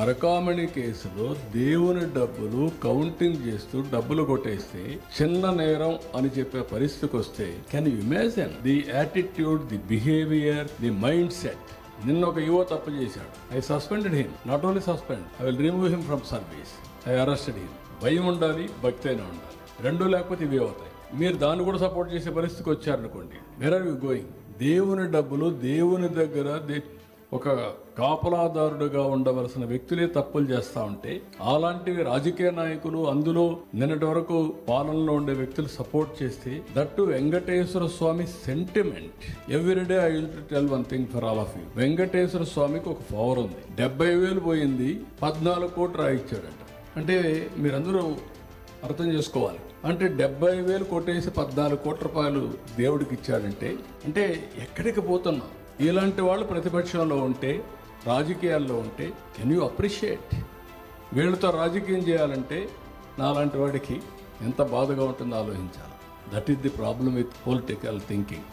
పరకామణి కేసులో దేవుని డబ్బులు కౌంటింగ్ చేస్తూ డబ్బులు కొట్టేస్తే చిన్న నేరం అని చెప్పే పరిస్థితికి వస్తే can you imagine the attitude the behaviour the mind set నిన్న ఒక యువ తప్పు చేశాడు. I suspended him not only suspend I will remove him from service I arrested him భయం ఉండాలి భక్తి అయినా ఉండాలి. రెండు లేకపోతే ఇవే అవుతాయి. మీరు దాన్ని కూడా సపోర్ట్ చేసే పరిస్థితికి వచ్చారనుకోండి. వేర్ ఆర్ యూ గోయింగ్ దేవుని డబ్బులు దేవుని దగ్గర ఒక కాపలాదారుడుగా ఉండవలసిన వ్యక్తులే తప్పులు చేస్తా ఉంటే అలాంటివి రాజకీయ నాయకులు అందులో నిన్నటి వరకు పాలనలో ఉండే వ్యక్తులు సపోర్ట్ చేస్తే that Venkateswara Swamy sentiment everyday I will tell one thing for all of you Venkateswara స్వామికి ఒక పవర్ ఉంది. డెబ్బై వేలు పోయింది పద్నాలుగు కోట్లు రాయిచ్చాడంట. అంటే మీరందరూ అర్థం చేసుకోవాలి. అంటే డెబ్బై వేలు కొట్టేసి పద్నాలుగు కోట్ల రూపాయలు దేవుడికి ఇచ్చాడంటే అంటే ఎక్కడికి పోతున్నాం? ఇలాంటి వాళ్ళు ప్రతిపక్షంలో ఉంటే రాజకీయాల్లో ఉంటే కెన్ యూ అప్రిషియేట్? వీళ్ళతో రాజకీయం చేయాలంటే నాలాంటి వాడికి ఎంత బాధగా ఉంటుందో ఆలోచించాలి. That is the problem with political thinking